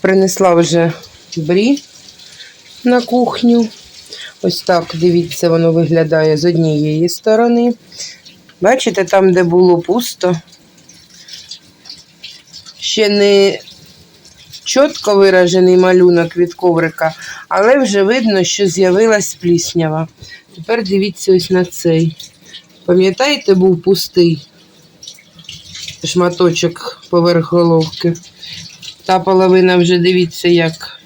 Принесла вже брі на кухню. Ось так, дивіться, воно виглядає з однієї сторони. Бачите, там, де було пусто, ще не чітко виражений малюнок від коврика, але вже видно, що з'явилась пліснява. Тепер дивіться ось на цей. Пам'ятаєте, був пустий шматочок поверх головки. Та половина вже дивіться як.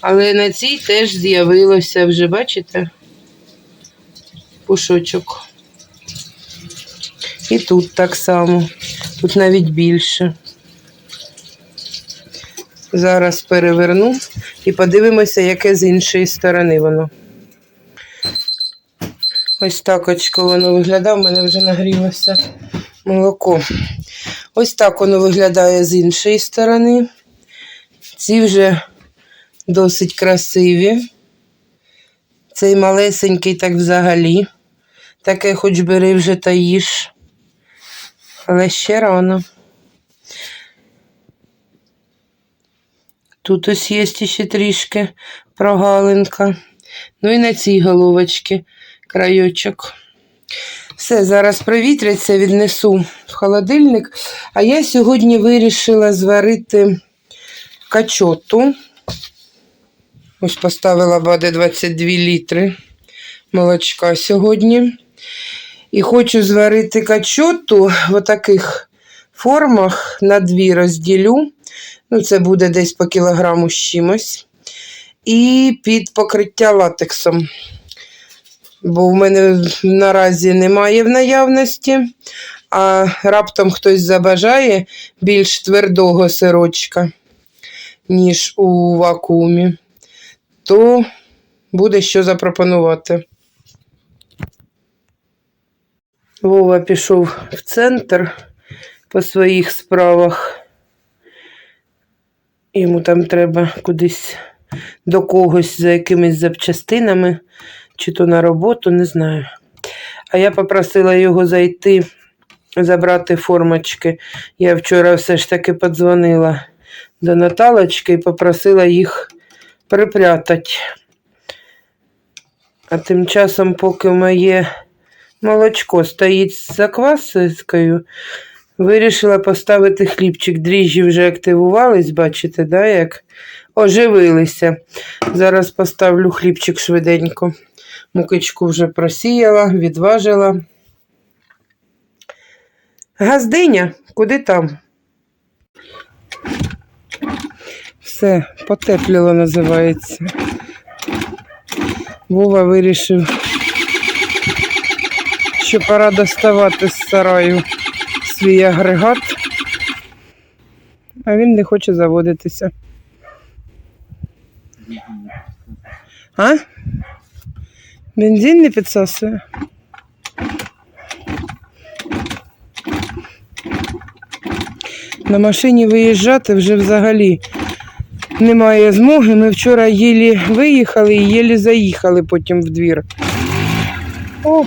Але на цій теж з'явилося вже, бачите? Пушочок. І тут так само. Тут навіть більше. Зараз переверну і подивимося, яке з іншої сторони воно. Ось так очко воно виглядає, у мене вже нагрілося молоко. Ось так воно виглядає з іншої сторони. Ці вже досить красиві. Цей малесенький так взагалі. Таке хоч бери вже та їж. Але ще рано. Тут ось є ще трішки прогалинка. Ну і на цій головочці крайочок. Все, зараз провітряться, віднесу в холодильник. А я сьогодні вирішила зварити качоту. Ось поставила бади 22 літри молочка сьогодні. І хочу зварити качоту в таких формах на дві розділю. Ну, це буде десь по кілограму з чимось. І під покриття латексом. Бо в мене наразі немає в наявності, а раптом хтось забажає більш твердого сирочка, ніж у вакуумі, то буде що запропонувати. Вова пішов в центр по своїх справах. Йому там треба кудись до когось за якимись запчастинами, чи то на роботу, не знаю. А я попросила його зайти, забрати формочки. Я вчора все ж таки подзвонила до Наталочки і попросила їх припрятати. А тим часом, поки моє молочко стоїть з закваскою, вирішила поставити хлібчик. Дріжджі вже активувались, бачите, да, як оживилися. Зараз поставлю хлібчик швиденько. Мукичку вже просіяла, відважила. Газдиня, куди там? Все, потепліло називається. Вова вирішив, що пора доставати з сараю свій агрегат, а він не хоче заводитися. А? Бензин не підсасує? На машині виїжджати вже взагалі немає змоги. Ми вчора єлі виїхали і єлі заїхали потім в двір. О!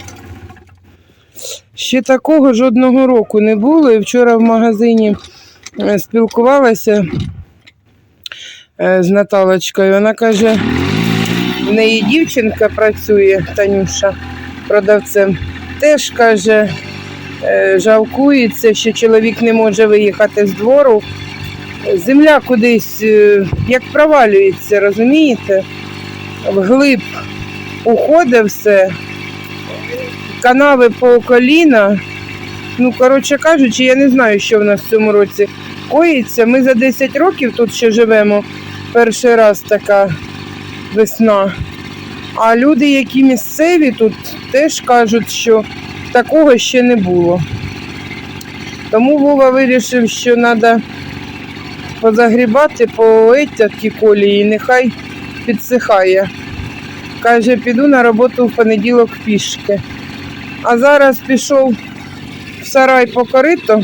Ще такого жодного року не було. І вчора в магазині е, спілкувалася е, з Наталочкою. Вона каже, в неї дівчинка працює, Танюша, продавцем. Теж каже, е, жалкується, що чоловік не може виїхати з двору. Земля кудись е, як провалюється, розумієте? Вглиб уходить все, канави по коліна. Ну, коротше кажучи, я не знаю, що в нас в цьому році коїться. Ми за 10 років тут ще живемо. Перший раз така весна. А люди, які місцеві тут, теж кажуть, що такого ще не було. Тому Вова вирішив, що треба позагрібати по ті колії, нехай підсихає. Каже, піду на роботу в понеділок пішки. А зараз пішов в сарай по корито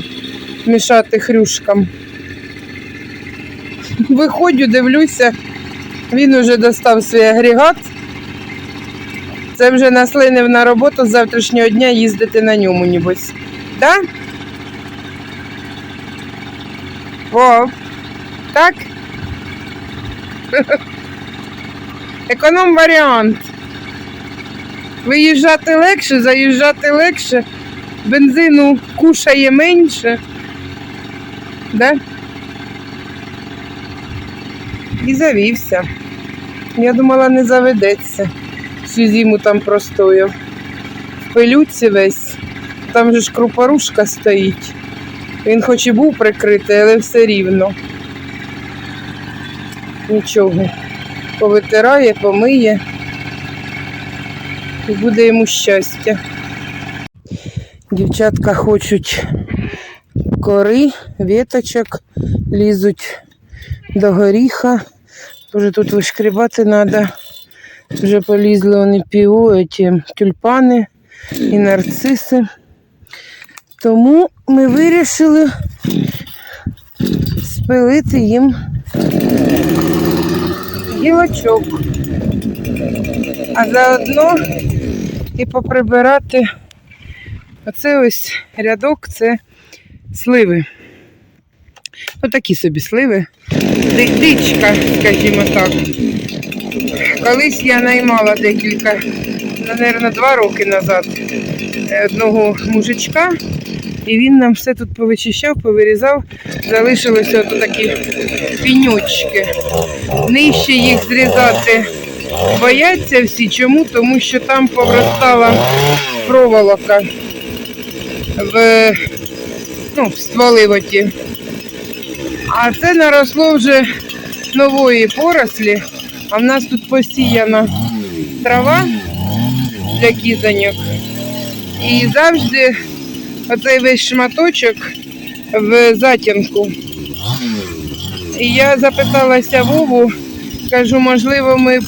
мішати хрюшкам. Виходжу, дивлюся, він уже достав свій агрегат. Це вже наслинив на роботу з завтрашнього дня їздити на ньому, нібось. Да? Вов, Так? Економ варіант. Виїжджати легше, заїжджати легше, бензину кушає менше. Да? І завівся. Я думала, не заведеться. Всю зиму там простояв. В пилюці весь. Там же ж крупорушка стоїть. Він хоч і був прикритий, але все рівно. Нічого. Повитирає, помиє. І буде йому щастя. Дівчатка хочуть кори, віточок, лізуть до горіха. Вже тут вишкрібати треба. Вже полізли вони піо, ті тюльпани і нарциси. Тому ми вирішили спилити їм гілочок. А заодно і поприбирати оце ось рядок це сливи. Ну такі собі сливи. Ди- Дичка, скажімо так. Колись я наймала декілька, мабуть, два роки назад е, одного мужичка, і він нам все тут повичищав, повирізав, залишилися от такі пінючки. Нижче їх зрізати бояться всі. Чому? Тому що там повростала проволока в, ну, в стволи оті. А це наросло вже нової порослі. А в нас тут посіяна трава для кізаньок. І завжди оцей весь шматочок в затінку. І я запиталася Вову, кажу, можливо, ми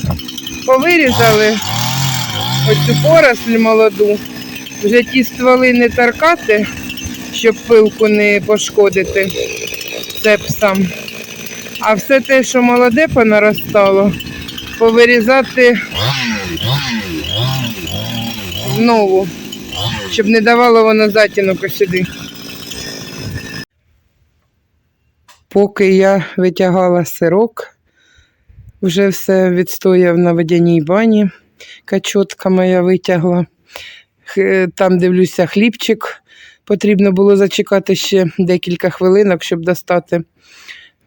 повирізали оцю поросль молоду, вже ті стволи не торкати, щоб пилку не пошкодити цепсам. А все те, що молоде понаростало, повирізати знову, щоб не давало воно затінок сюди. Поки я витягала сирок, вже все відстояв на водяній бані. Качотка моя витягла. Там дивлюся хлібчик. Потрібно було зачекати ще декілька хвилинок, щоб достати.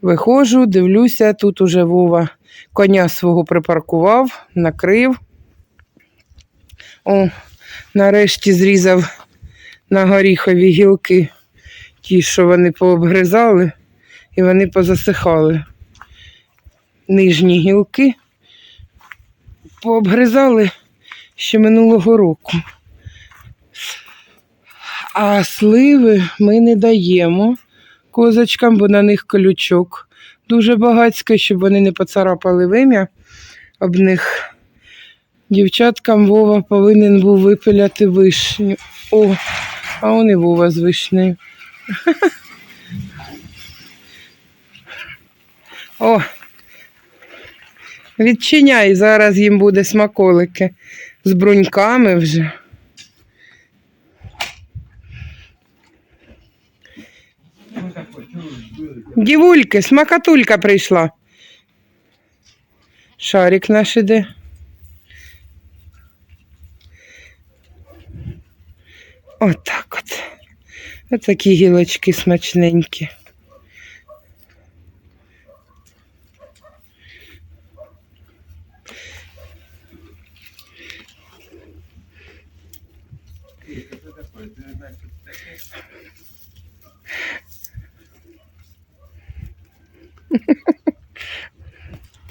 Виходжу, дивлюся, тут уже Вова коня свого припаркував, накрив. О, нарешті зрізав на горіхові гілки ті, що вони пообгризали, і вони позасихали. Нижні гілки пообгризали ще минулого року. А сливи ми не даємо козочкам, бо на них колючок дуже багацько, щоб вони не поцарапали вим'я об них. Дівчаткам Вова повинен був випиляти вишню. О, а он і Вова з вишнею. О, відчиняй, зараз їм буде смаколики з бруньками вже. Дівульки, смакатулька прийшла. Шарик наш іде. Отак от. Отакі гілочки смачненькі.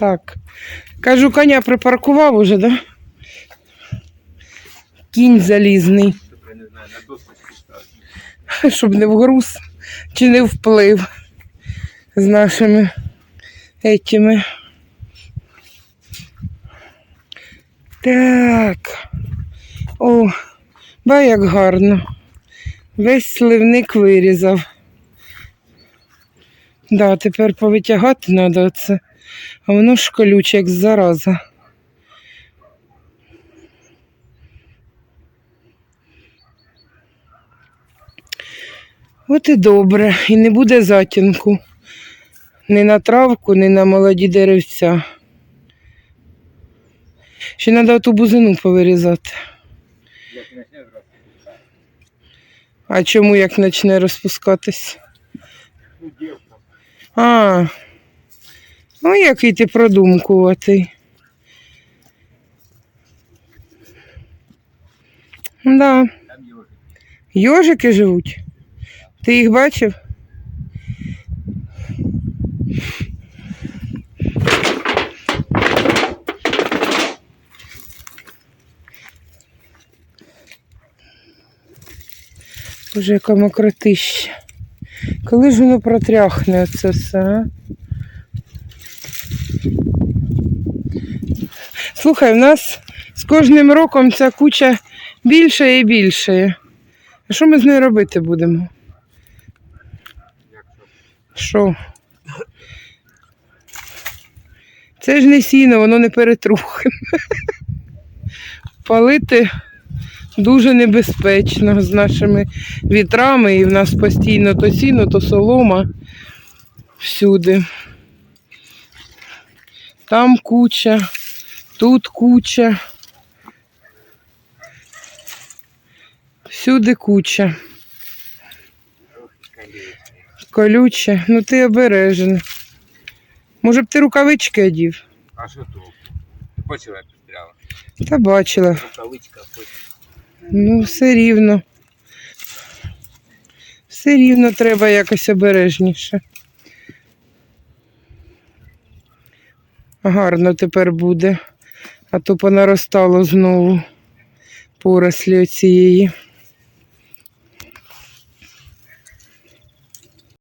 Так. Кажу, коня припаркував уже, да? Кінь залізний. Щоб не вгруз чи не вплив з нашими етіми. Так. О, ба як гарно. Весь сливник вирізав. Да, тепер повитягати треба оце. А воно ж колюче, як зараза. От і добре, і не буде затінку Ні на травку, ні на молоді деревця. Ще треба ту бузину повирізати. А чому як почне розпускатись? А. Ну, який ти продумкуватий. Да. Йожики живуть. Ти їх бачив? Боже, яка мокротища. Коли ж воно протряхне це все, а? Слухай, в нас з кожним роком ця куча більше і більше. А що ми з нею робити будемо? Що? Це ж не сіно, воно не перетрухне. Палити дуже небезпечно з нашими вітрами, і в нас постійно то сіно, то солома всюди. Там куча, тут куча. Всюди куча. Колюче, ну ти обережений. Може б ти рукавички одів? А що толку? Ти бачила, як стріляла? Та бачила. Рукавичка хоч. Ну, все рівно. Все рівно треба якось обережніше. Гарно тепер буде, а то понаростало знову порослі оцієї.